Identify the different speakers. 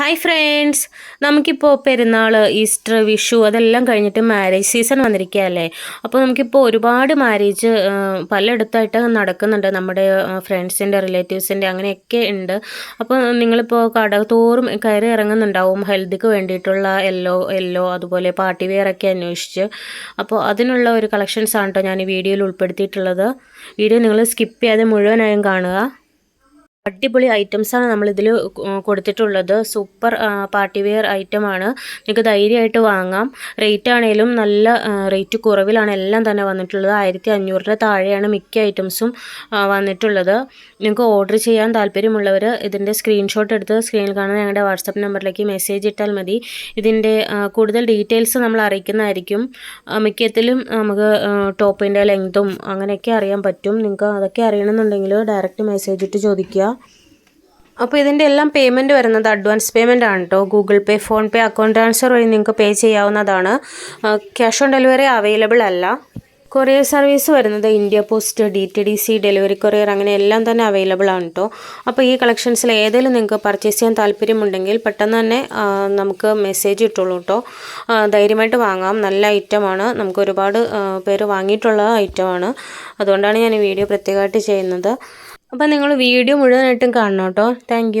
Speaker 1: Hi friends നമുക്കിപ്പോൾ പെരുന്നാൾ Easter Vishu അതെല്ലാം കഴിഞ്ഞിട്ട് മാരേജ് സീസൺ വന്നിരിക്കുകയല്ലേ? അപ്പോൾ നമുക്കിപ്പോൾ ഒരുപാട് മാരേജ് പലയിടത്തായിട്ട് നടക്കുന്നുണ്ട്. നമ്മുടെ ഫ്രണ്ട്സിന്റെ റിലേറ്റീവ്സിന്റെ അങ്ങനെയൊക്കെ ഉണ്ട്. അപ്പോൾ നിങ്ങളിപ്പോൾ കട തോറും കയറി ഇറങ്ങുന്നുണ്ടാവും. ഹെൽത്തിക്ക് വേണ്ടിയിട്ടുള്ള യെല്ലോ യെല്ലോ അതുപോലെ പാർട്ടി വെയറൊക്കെ അന്വേഷിച്ച്. അപ്പോൾ അതിനുള്ള ഒരു കളക്ഷൻസ് ആണ് കേട്ടോ ഞാൻ ഈ വീഡിയോയിൽ ഉൾപ്പെടുത്തിയിട്ടുള്ളത്. വീഡിയോ നിങ്ങൾ സ്കിപ്പ് ചെയ്യാതെ മുഴുവനായും കാണുക. അടിപൊളി ഐറ്റംസ് ആണ് നമ്മൾ നമ്മളിതിൽ കൊടുത്തിട്ടുള്ളത്. സൂപ്പർ പാർട്ടി വെയർ ആണ് നിങ്ങൾക്ക് ധൈര്യമായിട്ട് വാങ്ങാം. റേറ്റ് ആണെങ്കിലും നല്ല റേറ്റ് കുറവിലാണ് എല്ലാം തന്നെ വന്നിട്ടുള്ളത്. ആയിരത്തി അഞ്ഞൂറിന്റെ താഴെയാണ് മിക്ക ഐറ്റംസും വന്നിട്ടുള്ളത്. നിങ്ങൾക്ക് ഓർഡർ ചെയ്യാൻ താല്പര്യമുള്ളവർ ഇതിന്റെ സ്ക്രീൻഷോട്ട് എടുത്ത് സ്ക്രീനിൽ കാണുന്ന ഞങ്ങളുടെ വാട്സപ്പ് നമ്പറിലേക്ക് മെസ്സേജ് ഇട്ടാൽ മതി. ഇതിന്റെ കൂടുതൽ ഡീറ്റെയിൽസ് നമ്മൾ അറിയിക്കുന്നതായിരിക്കും. മിക്കത്തിലും നമുക്ക് ടോപ്പിന്റെ ലെങ്ത്തും അങ്ങനെയൊക്കെ അറിയാൻ പറ്റും. നിങ്ങൾക്ക് അതൊക്കെ അറിയണമെന്നുണ്ടെങ്കിൽ ഡയറക്റ്റ് മെസ്സേജ് ഇട്ട് ചോദിക്കുക. അപ്പോൾ ഇതിന്റെ എല്ലാം പേയ്മെന്റ് വരുന്നത് അഡ്വാൻസ് പേയ്മെന്റ് ആണ് കേട്ടോ Google Pay PhonePe account transfer വഴി നിങ്ങൾക്ക് പേ ചെയ്യാവുന്നതാണ്. ക്യാഷ് ഓൺ ഡെലിവറി അവൈലബിൾ അല്ല. കൊറിയർ സർവീസ് വരുന്നത് India Post D T D C delivery courier അങ്ങനെ എല്ലാം തന്നെ അവൈലബിൾ ആണ് കേട്ടോ അപ്പോൾ ഈ കളക്ഷൻസിൽ ഏതെങ്കിലും നിങ്ങൾക്ക് പർച്ചേസ് ചെയ്യാൻ താല്പര്യമുണ്ടെങ്കിൽ പെട്ടെന്ന് തന്നെ നമുക്ക് മെസ്സേജ് ഇട്ടുള്ളൂ കേട്ടോ ധൈര്യമായിട്ട് വാങ്ങാം. നല്ല ഐറ്റമാണ് നമുക്ക് ഒരുപാട് പേര് വാങ്ങിയിട്ടുള്ള ഐറ്റമാണ് അതുകൊണ്ടാണ് ഞാൻ ഈ വീഡിയോ പ്രത്യേകമായിട്ട് ചെയ്യുന്നത്. അപ്പോൾ നിങ്ങൾ വീഡിയോ മുഴുവനായിട്ടും കാണണം കേട്ടോ. താങ്ക്